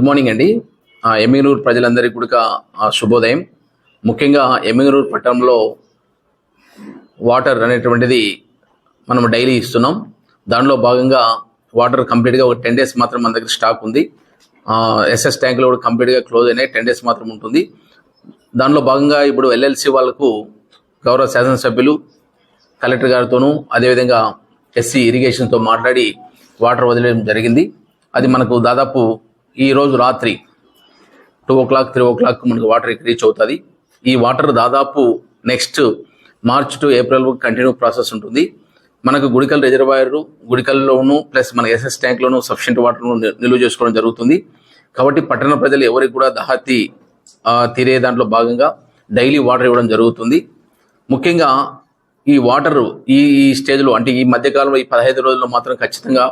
Good morning అండి. ఎమ్మిగనూరు ప్రజలందరికీ కూడా శుభోదయం. ముఖ్యంగా ఎమ్మిగనూరు పట్టణంలో వాటర్ అనేటువంటిది మనం డైలీ ఇస్తున్నాం. దానిలో భాగంగా వాటర్ కంప్లీట్గా ఒక టెన్ డేస్ మాత్రం మన దగ్గర స్టాక్ ఉంది. ఎస్ఎస్ ట్యాంకులు కూడా కంప్లీట్గా క్లోజ్ అయినాయి. టెన్ డేస్ మాత్రం ఉంటుంది. దానిలో భాగంగా ఇప్పుడు ఎల్ఎల్సి వాళ్ళకు గౌరవ శాసనసభ్యులు కలెక్టర్ గారితోనూ అదేవిధంగా ఎస్సీ ఇరిగేషన్తో మాట్లాడి వాటర్ వదిలేయడం జరిగింది. అది మనకు దాదాపు ఈ రోజు రాత్రి two o'clock three o'clock మనకు వాటర్ రీచ్ అవుతుంది. ఈ వాటర్ దాదాపు నెక్స్ట్ మార్చ్ టు ఏప్రిల్ వరకు కంటిన్యూ ప్రాసెస్ ఉంటుంది. మనకు గుడికల్ రిజర్వాయర్ గుడికల్లోను ప్లస్ మన ఎస్ఎస్ ట్యాంక్లోను సఫిషియంట్ వాటర్ను నిల్వ చేసుకోవడం జరుగుతుంది. కాబట్టి పట్టణ ప్రజలు ఎవరికి కూడా దహాతి తీరే దాంట్లో భాగంగా డైలీ వాటర్ ఇవ్వడం జరుగుతుంది. ముఖ్యంగా ఈ వాటర్ ఈ ఈ స్టేజ్లో అంటే ఈ మధ్యకాలంలో ఈ పదహైదు రోజుల్లో మాత్రం ఖచ్చితంగా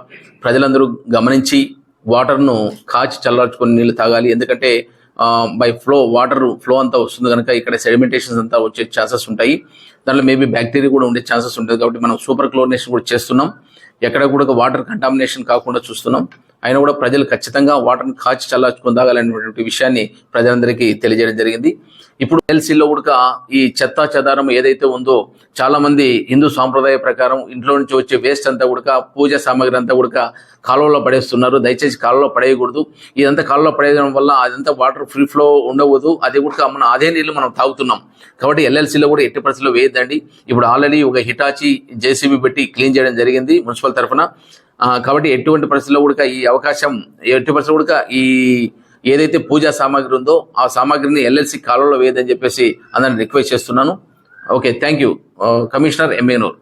ప్రజలందరూ గమనించి వాటర్ను కాచి చల్లార్చుకొని నీళ్ళు తాగాలి. ఎందుకంటే బై ఫ్లో వాటర్ ఫ్లో అంతా వస్తుంది కనుక ఇక్కడ సెడిమెంటేషన్స్ అంతా వచ్చే ఛాన్సెస్ ఉంటాయి. దాంట్లో మేబీ బ్యాక్టీరియా కూడా ఉండే ఛాన్సెస్ ఉంటుంది కాబట్టి మనం సూపర్ క్లోరినేషన్ కూడా చేస్తున్నాం. ఎక్కడ కూడా వాటర్ కంటామినేషన్ కాకుండా చూస్తున్నాం. అయినా కూడా ప్రజలు ఖచ్చితంగా వాటర్ని కాచి చల్లార్చుకొని తాగాలనేటువంటి విషయాన్ని ప్రజలందరికీ తెలియజేయడం జరిగింది. ఇప్పుడు ఎల్సీలో కూడా ఈ చెత్త చెదారం ఏదైతే ఉందో చాలా మంది హిందూ సాంప్రదాయ ప్రకారం ఇంట్లో నుంచి వచ్చే వేస్ట్ అంతా కూడా పూజ సామాగ్రి అంతా కూడా కాలువలో పడేస్తున్నారు. దయచేసి కాలువలో పడేయకూడదు. ఇదంతా కాలువలో పడేయడం వల్ల అదంతా వాటర్ ఫ్రీ ఫ్లో ఉండవద్దు అది కూడా మన అదే నీళ్ళు మనం తాగుతున్నాం. కాబట్టి ఎల్ఎల్సీలో కూడా ఎట్టి పరిస్థితుల్లో వేయద్దండి. ఇప్పుడు ఆల్రెడీ ఒక హిటాచి జేసీబీ పెట్టి క్లీన్ చేయడం జరిగింది. మున్సిపల్ తరఫున కాబట్టి ఎటువంటి పరిస్థితుల్లో కూడా ఈ అవకాశం ఎటువంటి పరిస్థితులు కూడా ఈ ఏదైతే పూజా సామాగ్రి ఉందో ఆ సామాగ్రిని ఎల్ఎల్సి కాలంలో వేయదని చెప్పేసి అందరిని రిక్వెస్ట్ చేస్తున్నాను. Okay thank you. కమిషనర్ ఎంఏనూర్